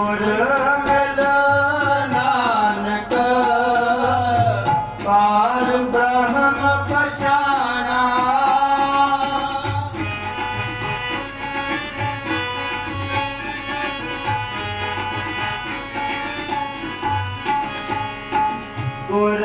ਗੁਰ ਮਿਲ ਨਾਨਕ ਪਾਰ ਬ੍ਰਹਮ ਪਛਾਣਾ। ਗੁਰ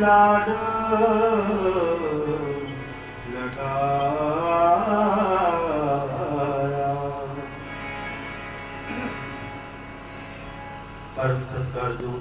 लाड। लगाया परम सत्कार जो